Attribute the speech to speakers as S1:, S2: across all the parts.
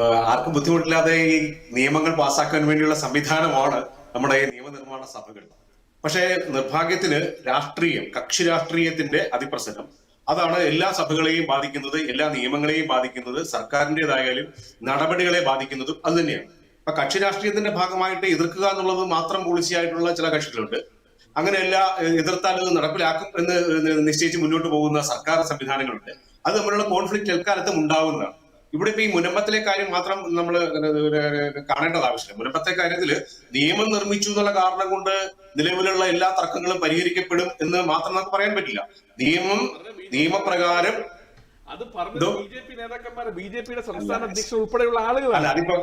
S1: ആർക്കും ബുദ്ധിമുട്ടില്ലാതെ ഈ നിയമങ്ങൾ പാസ്സാക്കാൻ വേണ്ടിയുള്ള സംവിധാനമാണ് നമ്മുടെ ഈ നിയമനിർമ്മാണ സഭകൾ. പക്ഷേ നിർഭാഗ്യത്തിന് രാഷ്ട്രീയം കക്ഷി രാഷ്ട്രീയത്തിന്റെ അതിപ്രസരം. അതാണ് എല്ലാ സഭകളെയും ബാധിക്കുന്നത് എല്ലാ നിയമങ്ങളെയും ബാധിക്കുന്നത് സർക്കാരിന്റെതായാലും നടപടികളെ ബാധിക്കുന്നതും അത് തന്നെയാണ്. അപ്പൊ കക്ഷി രാഷ്ട്രീയത്തിന്റെ ഭാഗമായിട്ട് എതിർക്കുക എന്നുള്ളത് മാത്രം പോളിസി ആയിട്ടുള്ള ചില കക്ഷികളുണ്ട്. അങ്ങനെയല്ല എതിർത്താൽ അത് നടപ്പിലാക്കും എന്ന് നിശ്ചയിച്ച് മുന്നോട്ട് പോകുന്ന സർക്കാർ സംവിധാനങ്ങളുണ്ട്. അത് തമ്മിലുള്ള കോൺഫ്ലിക്റ്റ് എൽക്കാലത്തും ഉണ്ടാവുന്നതാണ്. ഇവിടെ ഇപ്പൊ ഈ മുനമ്പത്തിലെ കാര്യം മാത്രം നമ്മൾ കാണേണ്ടത് ആവശ്യമില്ല. മുനമ്പത്തെ കാര്യത്തിൽ നിയമം നിർമ്മിച്ചു എന്നുള്ള കാരണം കൊണ്ട് നിലവിലുള്ള എല്ലാ തർക്കങ്ങളും പരിഹരിക്കപ്പെടും എന്ന് മാത്രം നമുക്ക് പറയാൻ പറ്റില്ല. നിയമം നിയമപ്രകാരം
S2: അത്
S1: പറഞ്ഞു?
S2: ബി ജെ പി നേതാക്കന്മാർ ബി ജെ പിയുടെ സംസ്ഥാന അധ്യക്ഷൻ ഉൾപ്പെടെയുള്ള ആളുകളാണ്.
S1: അല്ല അതിപ്പോ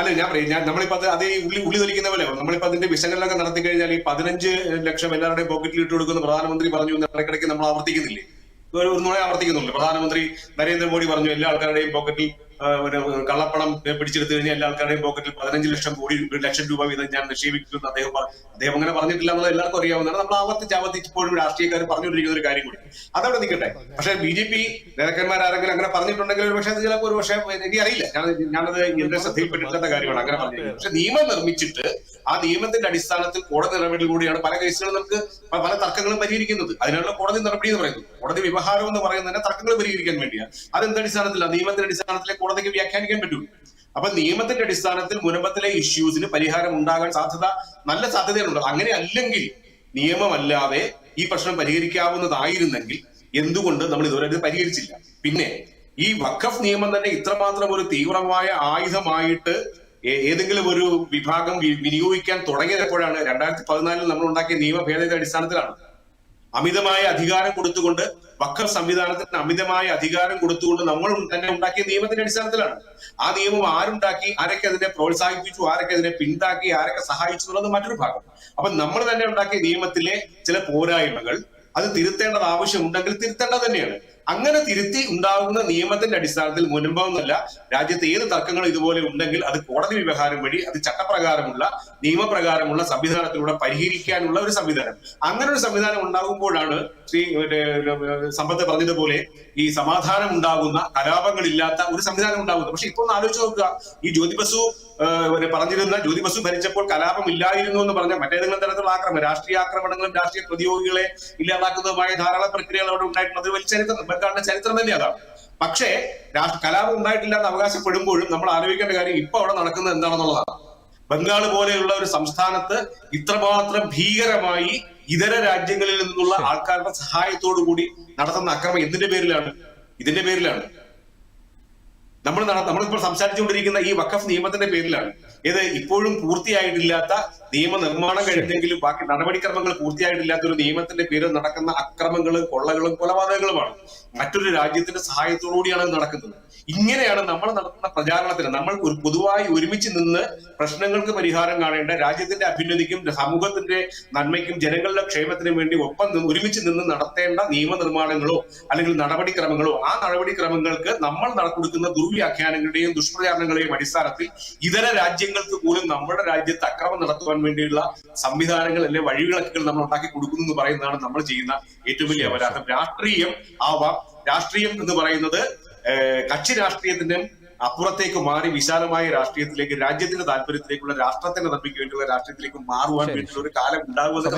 S1: അല്ല ഞാൻ പറയും ഞാൻ നമ്മളിപ്പോ അത് അതേ ഉള്ളി ഉള്ളി തൊലിക്കുന്ന പോലെ നമ്മളിപ്പോ അതിന്റെ വിശകലനമൊക്കെ നടത്തി കഴിഞ്ഞാൽ ഈ പതിനഞ്ച് ലക്ഷം എല്ലാവരുടെയും പോക്കറ്റിൽ ഇട്ട് കൊടുക്കുന്ന പ്രധാനമന്ത്രി പറഞ്ഞു ഇടയ്ക്കിടയ്ക്ക് നമ്മൾ ആവർത്തിക്കുന്നില്ലേ? ഒരു നുണ ആവർത്തിക്കുന്നുണ്ട്. പ്രധാനമന്ത്രി നരേന്ദ്രമോദി പറഞ്ഞു എല്ലാ ആൾക്കാരുടെയും പോക്കറ്റിൽ ഒരു കള്ളപ്പണം പിടിച്ചെടുത്തു കഴിഞ്ഞാൽ എല്ലാ ആൾക്കാരുടെയും പോക്കറ്റിൽ പതിനഞ്ച് ലക്ഷം കോടി ലക്ഷം രൂപ വീതം ഞാൻ നിക്ഷേപിക്കുമെന്ന് അദ്ദേഹം അദ്ദേഹം അങ്ങനെ പറഞ്ഞിട്ടില്ല എന്നുള്ളത് എല്ലാവർക്കും അറിയാവുന്നതാണ്. നമ്മൾ ആവർത്തിച്ച് ആവർത്തിച്ച് ഇപ്പോഴും രാഷ്ട്രീയക്കാർ പറഞ്ഞുകൊണ്ടിരിക്കുന്ന ഒരു കാര്യം കൂടി. അതവിടെ നിൽക്കട്ടെ. പക്ഷെ ബി ജെ പി നേതാക്കന്മാർ ആരെങ്കിലും അങ്ങനെ പറഞ്ഞിട്ടുണ്ടെങ്കിൽ ഒരു പക്ഷേ അത് ചിലപ്പോൾ ഒരു പക്ഷേ എനിക്ക് അറിയില്ല. ഞാൻ ഞാനത് എന്റെ ശ്രദ്ധയിൽപ്പെട്ടിട്ടുള്ള കാര്യമാണ്. അങ്ങനെ പറഞ്ഞത് പക്ഷെ നിയമം നിർമ്മിച്ചിട്ട് ആ നിയമത്തിന്റെ അടിസ്ഥാനത്തിൽ കോടതി നടപടിയിലൂടെയാണ് പല കേസുകളും നമുക്ക് പല തർക്കങ്ങളും പരിഹരിക്കുന്നത്. അതിനുള്ള കോടതി നടപടി എന്ന് പറയുന്നത്. കോടതി വ്യവഹാരം എന്ന് തന്നെ തർക്കങ്ങൾ പരിഹരിക്കാൻ വേണ്ടിയാണ്. അതെന്ത് അടിസ്ഥാനത്തിലാണ് നിയമത്തിന്റെ അടിസ്ഥാനത്തിലെ കോടതിക്ക് വ്യാഖ്യാനിക്കാൻ പറ്റൂ. അപ്പൊ നിയമത്തിന്റെ അടിസ്ഥാനത്തിൽ മുനമ്പത്തിലെ ഇഷ്യൂസിന് പരിഹാരം ഉണ്ടാകാൻ സാധ്യത നല്ല സാധ്യതയുണ്ട് അങ്ങനെ അല്ലെങ്കിൽ നിയമമല്ലാതെ ഈ പ്രശ്നം പരിഹരിക്കാവുന്നതായിരുന്നെങ്കിൽ എന്തുകൊണ്ട് നമ്മൾ ഇതുവരെ ഇത് പരിഹരിച്ചില്ല? പിന്നെ ഈ വഖഫ് നിയമം തന്നെ ഇത്രമാത്രം ഒരു തീവ്രമായ ആയുധമായിട്ട് ഏതെങ്കിലും ഒരു വിഭാഗം വിനിയോഗിക്കാൻ തുടങ്ങിയപ്പോഴാണ് രണ്ടായിരത്തി പതിനാലിൽ നമ്മൾ ഉണ്ടാക്കിയ നിയമ ഭേദഗതി അടിസ്ഥാനത്തിലാണ്. അമിതമായ അധികാരം കൊടുത്തുകൊണ്ട് വക്ര സംവിധാനത്തിന് അമിതമായ അധികാരം കൊടുത്തുകൊണ്ട് നമ്മൾ തന്നെ ഉണ്ടാക്കിയ നിയമത്തിന്റെ അടിസ്ഥാനത്തിലാണ്. ആ നിയമം ആരുണ്ടാക്കി ആരൊക്കെ അതിനെ പ്രോത്സാഹിപ്പിച്ചു ആരൊക്കെ അതിനെ പിന്താക്കി ആരൊക്കെ സഹായിച്ചു എന്നുള്ളത് മറ്റൊരു ഭാഗം. അപ്പൊ നമ്മൾ തന്നെ ഉണ്ടാക്കിയ നിയമത്തിലെ ചില പോരായ്മകൾ അത് തിരുത്തേണ്ടത് ആവശ്യമുണ്ടെങ്കിൽ തിരുത്തേണ്ടത് തന്നെയാണ്. അങ്ങനെ തിരുത്തി ഉണ്ടാകുന്ന നിയമത്തിന്റെ അടിസ്ഥാനത്തിൽ മുൻപൊന്നല്ല രാജ്യത്ത് ഏത് തർക്കങ്ങൾ ഇതുപോലെ ഉണ്ടെങ്കിൽ അത് കോടതി വ്യവഹാരം വഴി അത് ചട്ടപ്രകാരമുള്ള നിയമപ്രകാരമുള്ള സംവിധാനത്തിലൂടെ പരിഹരിക്കാനുള്ള ഒരു സംവിധാനം. അങ്ങനെ ഒരു സംവിധാനം ഉണ്ടാകുമ്പോഴാണ് ശ്രീ സമ്പത്ത് പറഞ്ഞതുപോലെ ഈ സമാധാനം ഉണ്ടാകുന്ന കലാപങ്ങളില്ലാത്ത ഒരു സംവിധാനം ഉണ്ടാകുന്നത്. പക്ഷെ ഇപ്പൊ ഒന്ന് ആലോചിച്ച് നോക്കുക. ഈ ജ്യോതി ബസു ഏഹ്, പിന്നെ പറഞ്ഞിരുന്ന ജ്യോതി ബസു ഭരിച്ചപ്പോൾ കലാപം ഇല്ലായിരുന്നു എന്ന് പറഞ്ഞ മറ്റേതെങ്കിലും തരത്തിലുള്ള ആക്രമണം രാഷ്ട്രീയ ആക്രമണങ്ങളും രാഷ്ട്രീയ പ്രതിയോഗികളെ ഇല്ലാതാക്കുന്നതുമായ ധാരാളം പ്രക്രിയകൾ അവിടെ ഉണ്ടായിട്ടുണ്ട്. അത് വലിയ ചരിത്രം ബംഗാളിന്റെ ചരിത്രം തന്നെ അതാണ്. പക്ഷേ കലാപം ഉണ്ടായിട്ടില്ല എന്ന് അവകാശപ്പെടുമ്പോഴും നമ്മൾ ആലോചിക്കേണ്ട കാര്യം ഇപ്പൊ അവിടെ നടക്കുന്നത് എന്താണെന്നുള്ളതാണ്. ബംഗാൾ പോലെയുള്ള ഒരു സംസ്ഥാനത്ത് ഇത്രമാത്രം ഭീകരമായി ഇതര രാജ്യങ്ങളിൽ നിന്നുള്ള ആൾക്കാരുടെ സഹായത്തോടു കൂടി നടത്തുന്ന അക്രമം എന്തിന്റെ പേരിലാണ്? ഇതിന്റെ പേരിലാണ്. നമ്മൾ നമ്മളിപ്പോൾ സംസാരിച്ചുകൊണ്ടിരിക്കുന്ന ഈ വഖഫ് നിയമത്തിന്റെ പേരിലാണ്. ഇത് ഇപ്പോഴും പൂർത്തിയായിട്ടില്ലാത്ത നിയമനിർമ്മാണം കഴിഞ്ഞെങ്കിലും ബാക്കി നടപടിക്രമങ്ങൾ പൂർത്തിയായിട്ടില്ലാത്ത ഒരു നിയമത്തിന്റെ പേരിൽ നടക്കുന്ന അക്രമങ്ങളും കൊള്ളകളും കൊലപാതകങ്ങളുമാണ് മറ്റൊരു രാജ്യത്തിന്റെ സഹായത്തോടുകൂടിയാണ് അത് നടക്കുന്നത്. ഇങ്ങനെയാണ് നമ്മൾ നടത്തുന്ന പ്രചാരണത്തിന് നമ്മൾ ഒരു പൊതുവായി ഒരുമിച്ച് നിന്ന് പ്രശ്നങ്ങൾക്ക് പരിഹാരം കാണേണ്ട രാജ്യത്തിന്റെ അഭ്യുന്നതിക്കും സമൂഹത്തിന്റെ നന്മയ്ക്കും ജനങ്ങളുടെ ക്ഷേമത്തിനും വേണ്ടി ഒപ്പം ഒരുമിച്ച് നിന്ന് നടത്തേണ്ട നിയമനിർമ്മാണങ്ങളോ അല്ലെങ്കിൽ നടപടിക്രമങ്ങളോ ആ നടപടിക്രമങ്ങൾക്ക് നമ്മൾ കൊടുക്കുന്ന ദുർവ്യാഖ്യാനങ്ങളുടെയും ദുഷ്പ്രചാരണങ്ങളുടെയും അടിസ്ഥാനത്തിൽ ഇതര രാജ്യങ്ങൾക്ക് പോലും നമ്മുടെ രാജ്യത്ത് അക്രമം നടത്തുവാൻ വേണ്ടിയുള്ള സംവിധാനങ്ങൾ അല്ലെ വഴിവിളക്കുകൾ നമ്മൾ ഉണ്ടാക്കി കൊടുക്കുന്നു എന്ന് പറയുന്നതാണ് നമ്മൾ ചെയ്യുന്ന ഏറ്റവും വലിയ അപരാധം. രാഷ്ട്രീയം ആവാം. രാഷ്ട്രീയം എന്ന് പറയുന്നത് കക്ഷി രാഷ്ട്രീയത്തിന്റെ അപ്പുറത്തേക്ക് മാറി വിശാലമായ രാഷ്ട്രീയത്തിലേക്ക് രാജ്യത്തിന്റെ താല്പര്യത്തിലേക്കുള്ള രാഷ്ട്രത്തിന്റെ നന്മയ്ക്ക് വേണ്ടിയുള്ള രാഷ്ട്രീയത്തിലേക്ക് മാറുവാൻ. വേണ്ടിയുള്ള ഒരു കാലം ഉണ്ടാകുമെന്ന്